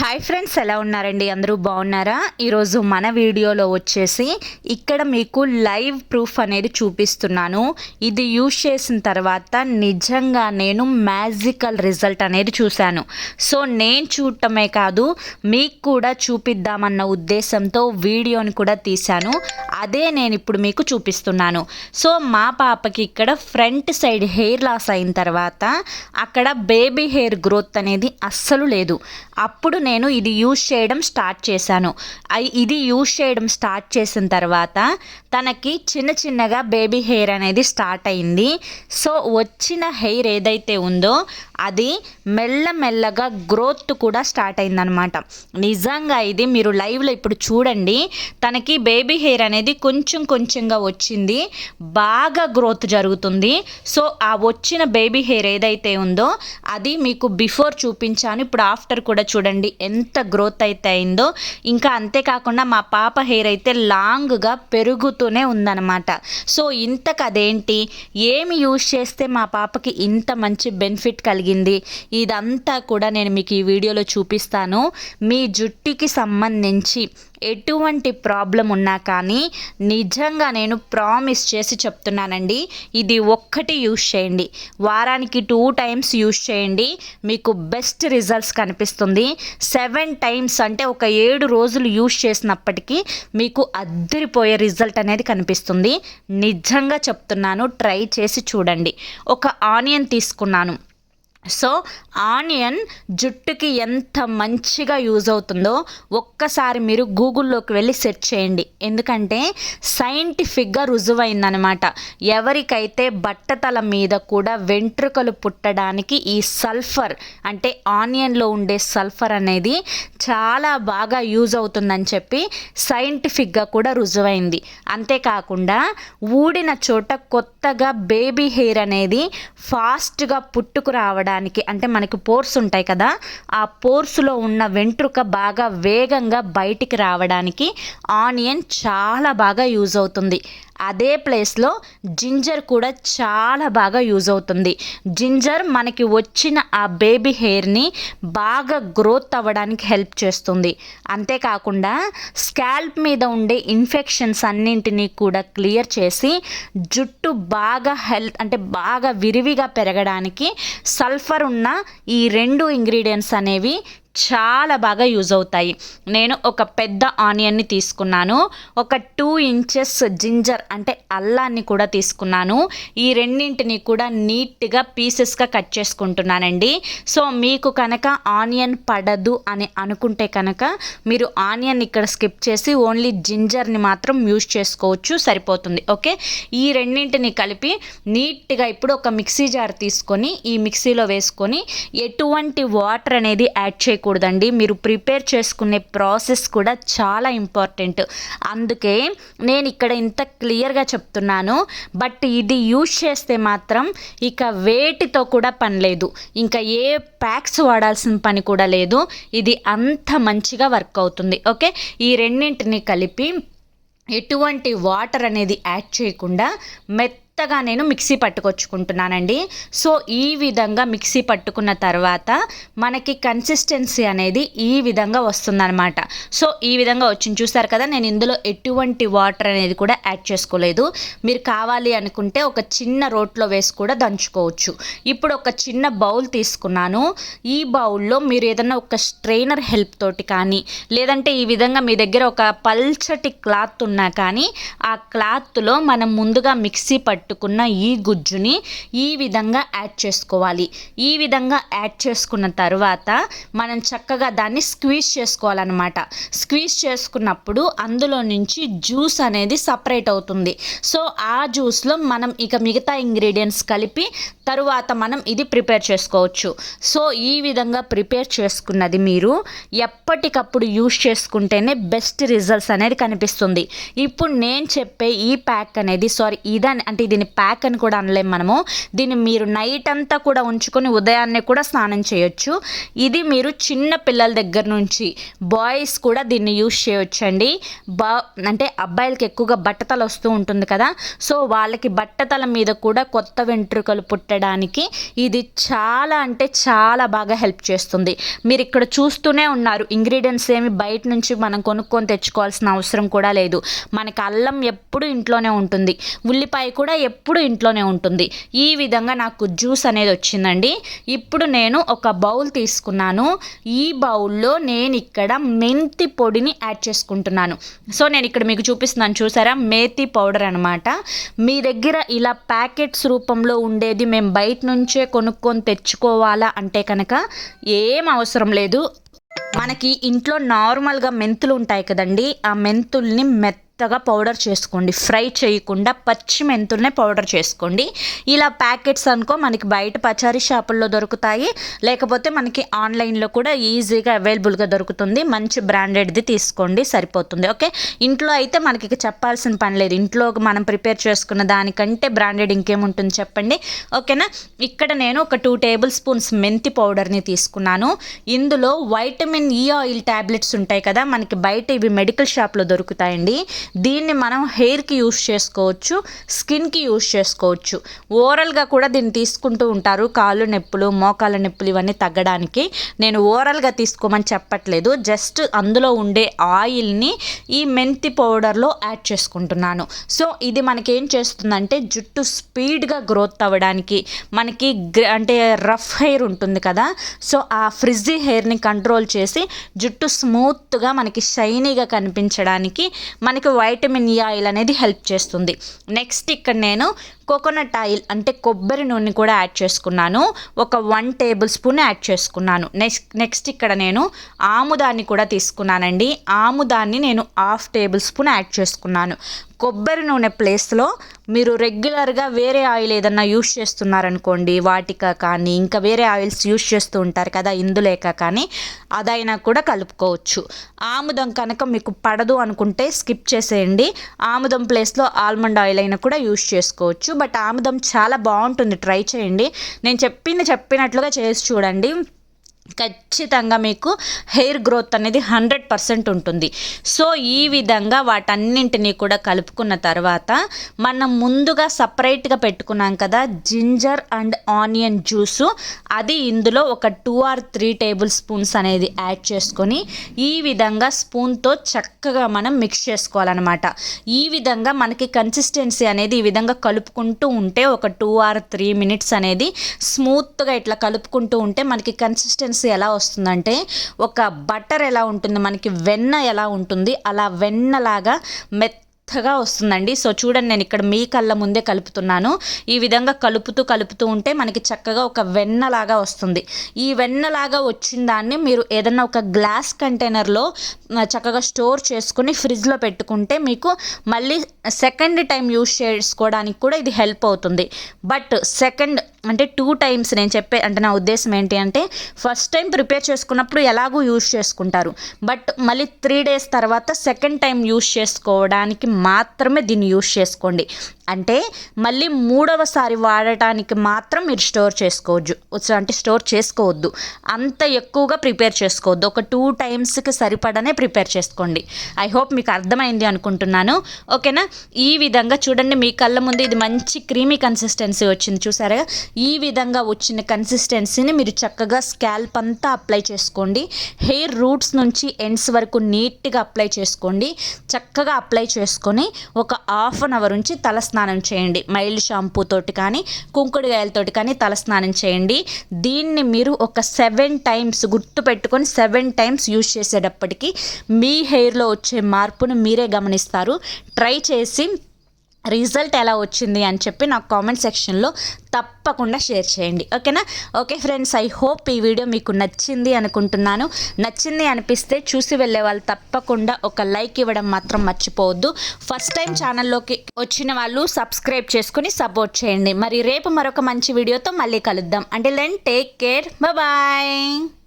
Hi friends ఎలా ఉన్నారండి? అందరూ బాగున్నారా? ఈరోజు మన వీడియోలో వచ్చేసి ఇక్కడ మీకు లైవ్ ప్రూఫ్ అనేది చూపిస్తున్నాను. ఇది యూజ్ చేసిన తర్వాత నిజంగా నేను మ్యాజికల్ రిజల్ట్ అనేది చూశాను. సో నేను చూడటమే కాదు మీకు కూడా చూపిద్దామన్న ఉద్దేశంతో వీడియోని కూడా తీశాను. అదే నేను ఇప్పుడు మీకు చూపిస్తున్నాను. సో మా పాపకి ఇక్కడ ఫ్రంట్ సైడ్ హెయిర్ లాస్ అయిన తర్వాత అక్కడ బేబీ హెయిర్ గ్రోత్ అనేది అస్సలు లేదు. అప్పుడు నేను ఇది యూజ్ చేయడం స్టార్ట్ చేశాను. ఇది యూజ్ చేయడం స్టార్ట్ చేసిన తర్వాత తనకి చిన్న చిన్నగా బేబీ హెయిర్ అనేది స్టార్ట్ అయింది. సో వచ్చిన హెయిర్ ఏదైతే ఉందో అది మెల్లమెల్లగా గ్రోత్ కూడా స్టార్ట్ అయిందనమాట. నిజంగా ఇది మీరు లైవ్లో ఇప్పుడు చూడండి. తనకి బేబీ హెయిర్ అనేది కొంచెం కొంచెంగా వచ్చింది బాగా గ్రోత్ జరుగుతుంది. సో ఆ వచ్చిన బేబీ హెయిర్ ఏదైతే ఉందో అది మీకు బిఫోర్ చూపించాను ఇప్పుడు ఆఫ్టర్ కూడా చూడండి ఎంత గ్రోత్ అయితే అయిందో. ఇంకా అంతేకాకుండా మా పాప హెయిర్ అయితే లాంగ్గా పెరుగుతూనే ఉందన్నమాట. సో ఇంతకు అదేంటి ఏమి యూజ్ చేస్తే మా పాపకి ఇంత మంచి బెనిఫిట్ కలిగింది? ఇదంతా కూడా నేను మీకు ఈ వీడియోలో చూపిస్తాను. మీ జుట్టుకి సంబంధించి ఎటువంటి ప్రాబ్లం ఉన్నా కానీ నిజంగా నేను ప్రామిస్ చేసి చెప్తున్నానండి. ఇది ఒక్కటి యూస్ చేయండి. వారానికి టూ టైమ్స్ యూస్ చేయండి. మీకు బెస్ట్ రిజల్ట్స్ కనిపిస్తుంది. సెవెన్ టైమ్స్ అంటే ఒక ఏడు రోజులు యూస్ చేసినప్పటికీ మీకు అద్దరిపోయే రిజల్ట్ అనేది కనిపిస్తుంది. నిజంగా చెప్తున్నాను ట్రై చేసి చూడండి. ఒక ఆనియన్ తీసుకున్నాను. సో ఆనియన్ జుట్టుకి ఎంత మంచిగా యూజ్ అవుతుందో ఒక్కసారి మీరు గూగుల్లోకి వెళ్ళి సెర్చ్ చేయండి. ఎందుకంటే సైంటిఫిక్గా రుజువైందనమాట. ఎవరికైతే బట్టతల మీద కూడా వెంట్రుకలు పుట్టడానికి ఈ సల్ఫర్ అంటే ఆనియన్లో ఉండే సల్ఫర్ అనేది చాలా బాగా యూజ్ అవుతుందని చెప్పి సైంటిఫిక్గా కూడా రుజువైంది. అంతేకాకుండా ఊడిన చోట కొత్తగా బేబీ హెయిర్ అనేది ఫాస్ట్గా పుట్టుకు రావడానికి అంటే మనకి పోర్స్ ఉంటాయి కదా ఆ పోర్స్లో ఉన్న వెంట్రుక బాగా వేగంగా బయటికి రావడానికి ఆనియన్ చాలా బాగా యూజ్ అవుతుంది. అదే ప్లేస్లో జింజర్ కూడా చాలా బాగా యూజ్ అవుతుంది. జింజర్ మనకి వచ్చిన ఆ బేబీ హెయిర్ని బాగా గ్రోత్ అవ్వడానికి హెల్ప్ చేస్తుంది. అంతేకాకుండా స్కాల్ప్ మీద ఉండే ఇన్ఫెక్షన్స్ అన్నింటినీ కూడా క్లియర్ చేసి జుట్టు బాగా హెల్త్ అంటే బాగా విరివిగా పెరగడానికి సల్ఫర్ ఉన్న ఈ రెండు ఇంగ్రీడియంట్స్ అనేవి చాలా బాగా యూజ్ అవుతాయి. నేను ఒక పెద్ద ఆనియన్ని తీసుకున్నాను. ఒక టూ ఇంచెస్ జింజర్ అంటే అల్లాన్ని కూడా తీసుకున్నాను. ఈ రెండింటిని కూడా నీట్గా పీసెస్గా కట్ చేసుకుంటున్నానండి. సో మీకు కనుక ఆనియన్ పడదు అని అనుకుంటే కనుక మీరు ఆనియన్ ఇక్కడ స్కిప్ చేసి ఓన్లీ జింజర్ని మాత్రం యూజ్ చేసుకోవచ్చు సరిపోతుంది. ఓకే? ఈ రెండింటిని కలిపి నీట్గా ఇప్పుడు ఒక మిక్సీ జార్ తీసుకొని ఈ మిక్సీలో వేసుకొని ఎటువంటి వాటర్ అనేది యాడ్ చేయకూడదండి. మీరు ప్రిపేర్ చేసుకునే ప్రాసెస్ కూడా చాలా ఇంపార్టెంట్. అందుకే నేను ఇక్కడ ఇంత క్లియర్గా చెప్తున్నాను. బట్ ఇది యూజ్ చేస్తే మాత్రం ఇక వేటితో కూడా పని లేదు. ఇంకా ఏ ప్యాక్స్ వాడాల్సిన పని కూడా లేదు. ఇది అంత మంచిగా వర్క్ అవుతుంది. ఓకే? ఈ రెండింటిని కలిపి ఎటువంటి వాటర్ అనేది యాడ్ చేయకుండా మెత్తగా నేను మిక్సీ పట్టుకొచ్చుకుంటున్నానండి. సో ఈ విధంగా మిక్సీ పట్టుకున్న తర్వాత మనకి కన్సిస్టెన్సీ అనేది ఈ విధంగా వస్తుందన్నమాట. సో ఈ విధంగా వచ్చింది. చూసారు కదా నేను ఇందులో ఎటువంటి వాటర్ అనేది కూడా యాడ్ చేసుకోలేదు. మీరు కావాలి అనుకుంటే ఒక చిన్న రోట్లో వేసి కూడా దంచుకోవచ్చు. ఇప్పుడు ఒక చిన్న బౌల్ తీసుకున్నాను. ఈ బౌల్లో మీరు ఏదైనా ఒక స్ట్రైనర్ హెల్ప్ తోటి కానీ లేదంటే ఈ విధంగా మీ దగ్గర ఒక పల్చటి క్లాత్ ఉన్నా కానీ ఆ క్లాత్లో మనం ముందుగా మిక్సీ పట్టు పట్టుకున్న ఈ గుజ్జుని ఈ విధంగా యాడ్ చేసుకోవాలి. ఈ విధంగా యాడ్ చేసుకున్న తర్వాత మనం చక్కగా దాన్ని స్క్వీజ్ చేసుకోవాలన్నమాట. స్క్వీజ్ చేసుకున్నప్పుడు అందులో నుంచి జ్యూస్ అనేది సపరేట్ అవుతుంది. సో ఆ జ్యూస్లో మనం ఇక మిగతా ఇంగ్రీడియంట్స్ కలిపి తరువాత మనం ఇది ప్రిపేర్ చేసుకోవచ్చు. సో ఈ విధంగా ప్రిపేర్ చేసుకున్నది మీరు ఎప్పటికప్పుడు యూస్ చేసుకుంటేనే బెస్ట్ రిజల్ట్స్ అనేది కనిపిస్తుంది. ఇప్పుడు నేను చెప్పే ఈ ప్యాక్ అనేది సారీ ఇదని అంటే ఇది దీని ప్యాక్ అని కూడా అనలేం మనము. దీన్ని మీరు నైట్ అంతా కూడా ఉంచుకొని ఉదయాన్నే కూడా స్నానం చేయొచ్చు. ఇది మీరు చిన్న పిల్లల దగ్గర నుంచి బాయ్స్ కూడా దీన్ని యూస్ చేయొచ్చండి. బా అంటే అబ్బాయిలకి ఎక్కువగా బట్టతల వస్తూ ఉంటుంది కదా. సో వాళ్ళకి బట్టతల మీద కూడా కొత్త వెంట్రుకలు పుట్టడానికి ఇది చాలా అంటే చాలా బాగా హెల్ప్ చేస్తుంది. మీరు ఇక్కడ చూస్తూనే ఉన్నారు. ఇంగ్రీడియంట్స్ ఏమి బయట నుంచి మనం కొనుక్కొని తెచ్చుకోవాల్సిన అవసరం కూడా లేదు. మనకి అల్లం ఎప్పుడు ఇంట్లోనే ఉంటుంది. ఉల్లిపాయ కూడా ఎప్పుడు ఇంట్లోనే ఉంటుంది. ఈ విధంగా నాకు జ్యూస్ అనేది వచ్చిందండి. ఇప్పుడు నేను ఒక బౌల్ తీసుకున్నాను. ఈ బౌల్లో నేను ఇక్కడ మెంతి పొడిని యాడ్ చేసుకుంటున్నాను. సో నేను ఇక్కడ మీకు చూపిస్తున్నాను చూసారా? మేతి పౌడర్ అనమాట మీ దగ్గర ఇలా ప్యాకెట్స్ రూపంలో ఉండేది మేము బయట నుంచే కొనుక్కొని తెచ్చుకోవాలా అంటే కనుక ఏం అవసరం లేదు. మనకి ఇంట్లో నార్మల్గా మెంతులు ఉంటాయి కదండి. ఆ మెంతుల్ని మెత్త మెత్తగా పౌడర్ చేసుకోండి. ఫ్రై చేయకుండా పచ్చి మెంతుల్నే పౌడర్ చేసుకోండి. ఇలా ప్యాకెట్స్ అనుకో మనకి బయట పచారీ షాపుల్లో దొరుకుతాయి. లేకపోతే మనకి ఆన్లైన్లో కూడా ఈజీగా అవైలబుల్గా దొరుకుతుంది. మంచి బ్రాండెడ్ది తీసుకోండి సరిపోతుంది. ఓకే? ఇంట్లో అయితే మనకి చెప్పాల్సిన పని లేదు. ఇంట్లో మనం ప్రిపేర్ చేసుకున్న దానికంటే బ్రాండెడ్ ఇంకేముంటుంది చెప్పండి. ఓకేనా? ఇక్కడ నేను ఒక టూ టేబుల్ స్పూన్స్ మెంతి పౌడర్ని తీసుకున్నాను. ఇందులో వైటమిన్ ఈ ఆయిల్ ట్యాబ్లెట్స్ ఉంటాయి కదా మనకి బయట ఇవి మెడికల్ షాప్లో దొరుకుతాయండి. దీన్ని మనం హెయిర్కి యూస్ చేసుకోవచ్చు స్కిన్కి యూస్ చేసుకోవచ్చు. ఓరల్గా కూడా దీన్ని తీసుకుంటూ ఉంటారు. కాళ్ళు నొప్పులు మోకాళ్ళ నొప్పులు ఇవన్నీ తగ్గడానికి. నేను ఓరల్గా తీసుకోమని చెప్పట్లేదు. జస్ట్ అందులో ఉండే ఆయిల్ని ఈ మెంతి పౌడర్లో యాడ్ చేసుకుంటున్నాను. సో ఇది మనకి ఏం చేస్తుందంటే జుట్టు స్పీడ్గా గ్రోత్ అవ్వడానికి మనకి అంటే రఫ్ హెయిర్ ఉంటుంది కదా. సో ఆ ఫ్రిజ్జీ హెయిర్ని కంట్రోల్ చేసి జుట్టు స్మూత్గా మనకి షైనీగా కనిపించడానికి మనకి వైటమిన్ ఈ ఆయిల్ అనేది హెల్ప్ చేస్తుంది. నెక్స్ట్ ఇక్కడ నేను కోకోనట్ ఆయిల్ అంటే కొబ్బరి నూనె కూడా యాడ్ చేసుకున్నాను. ఒక వన్ టేబుల్ స్పూన్ యాడ్ చేసుకున్నాను. నెక్స్ట్ నెక్స్ట్ ఇక్కడ నేను ఆముదాన్ని కూడా తీసుకున్నానండి. ఆముదాన్ని నేను హాఫ్ టేబుల్ స్పూన్ యాడ్ చేసుకున్నాను. కొబ్బరి నూనె ప్లేస్లో మీరు రెగ్యులర్గా వేరే ఆయిల్ ఏదన్నా యూస్ చేస్తున్నారనుకోండి వాటిక కానీ ఇంకా వేరే ఆయిల్స్ యూస్ చేస్తూ ఉంటారు కదా ఇందులేక కానీ అదైనా కూడా కలుపుకోవచ్చు. ఆముదం కనుక మీకు పడదు అనుకుంటే స్కిప్ చేసేయండి. ఆముదం ప్లేస్లో ఆల్మండ్ ఆయిల్ అయినా కూడా యూస్ చేసుకోవచ్చు. బట్ ఆముదం చాలా బాగుంటుంది. ట్రై చేయండి. నేను చెప్పింది చెప్పినట్లుగా చేసి చూడండి. ఖచ్చితంగా మీకు హెయిర్ గ్రోత్ అనేది హండ్రెడ్ పర్సెంట్ ఉంటుంది. సో ఈ విధంగా వాటన్నింటినీ కూడా కలుపుకున్న తర్వాత మనం ముందుగా సపరేట్గా పెట్టుకున్నాం కదా జింజర్ అండ్ ఆనియన్ జ్యూసు. అది ఇందులో ఒక two or three tablespoons అనేది యాడ్ చేసుకొని ఈ విధంగా స్పూన్తో చక్కగా మనం మిక్స్ చేసుకోవాలన్నమాట. ఈ విధంగా మనకి కన్సిస్టెన్సీ అనేది ఈ విధంగా కలుపుకుంటూ ఉంటే ఒక టూ ఆర్ త్రీ మినిట్స్ అనేది స్మూత్గా ఇట్లా కలుపుకుంటూ ఉంటే మనకి కన్సిస్టెన్సీ ఎలా వస్తుందంటే ఒక బటర్ ఎలా ఉంటుంది మనకి వెన్న ఎలా ఉంటుంది అలా వెన్నలాగా మెత్త మెత్తగా వస్తుందండి. సో చూడండి నేను ఇక్కడ మీ కళ్ళ ముందే కలుపుతున్నాను. ఈ విధంగా కలుపుతూ కలుపుతూ ఉంటే మనకి చక్కగా ఒక వెన్నలాగా వస్తుంది. ఈ వెన్నలాగా వచ్చిన దాన్ని మీరు ఏదన్నా ఒక గ్లాస్ కంటైనర్లో చక్కగా స్టోర్ చేసుకుని ఫ్రిడ్జ్లో పెట్టుకుంటే మీకు మళ్ళీ సెకండ్ టైం యూస్ చేసుకోవడానికి కూడా ఇది హెల్ప్ అవుతుంది. బట్ సెకండ్ అంటే టూ టైమ్స్ నేను చెప్పే అంటే నా ఉద్దేశం ఏంటి అంటే ఫస్ట్ టైం ప్రిపేర్ చేసుకున్నప్పుడు ఎలాగూ యూజ్ చేసుకుంటారు. బట్ మళ్ళీ త్రీ డేస్ తర్వాత సెకండ్ టైం యూస్ చేసుకోవడానికి మాత్రమే దీన్ని యూస్ చేసుకోండి. అంటే మళ్ళీ మూడవసారి వాడటానికి మాత్రం మీరు స్టోర్ చేసుకోవచ్చు అంటే స్టోర్ చేసుకోవద్దు. అంత ఎక్కువగా ప్రిపేర్ చేసుకోవద్దు. ఒక టూ టైమ్స్కి సరిపడనే ప్రిపేర్ చేసుకోండి. ఐ హోప్ మీకు అర్థమైంది అనుకుంటున్నాను. ఓకేనా? ఈ విధంగా చూడండి మీ కళ్ళ ముందు ఇది మంచి క్రీమీ కన్సిస్టెన్సీ వచ్చింది. చూసారా? ఈ విధంగా వచ్చిన కన్సిస్టెన్సీని మీరు చక్కగా స్కాల్ప్ అంతా అప్లై చేసుకోండి. హెయిర్ రూట్స్ నుంచి ఎండ్స్ వరకు నీట్గా అప్లై చేసుకోండి. చక్కగా అప్లై చేసుకొని ఒక హాఫ్ అన్ అవర్ నుంచి తల స్నానం చేయండి. మైల్డ్ షాంపూ తోటి కానీ కుంకుడుగాయలతోటి కానీ తలస్నానం చేయండి. దీన్ని మీరు ఒక సెవెన్ టైమ్స్ గుర్తు పెట్టుకొని సెవెన్ టైమ్స్ యూజ్ చేసేటప్పటికి మీ హెయిర్లో వచ్చే మార్పును మీరే గమనిస్తారు. ట్రై చేసి రిజల్ట్ ఎలా వచ్చింది అని చెప్పి నాకు కామెంట్ సెక్షన్లో తప్పకుండా షేర్ చేయండి. ఓకేనా? ఓకే ఫ్రెండ్స్ ఐ హోప్ ఈ వీడియో మీకు నచ్చింది అనుకుంటున్నాను. నచ్చింది అనిపిస్తే చూసి వెళ్ళే వాళ్ళు తప్పకుండా ఒక లైక్ ఇవ్వడం మాత్రం మర్చిపోవద్దు. ఫస్ట్ టైం ఛానల్లోకి వచ్చిన వాళ్ళు సబ్స్క్రైబ్ చేసుకుని సపోర్ట్ చేయండి. మరి రేపు మరొక మంచి వీడియోతో మళ్ళీ కలుద్దాం. అంటే లెన్ టేక్ కేర్ బాయ్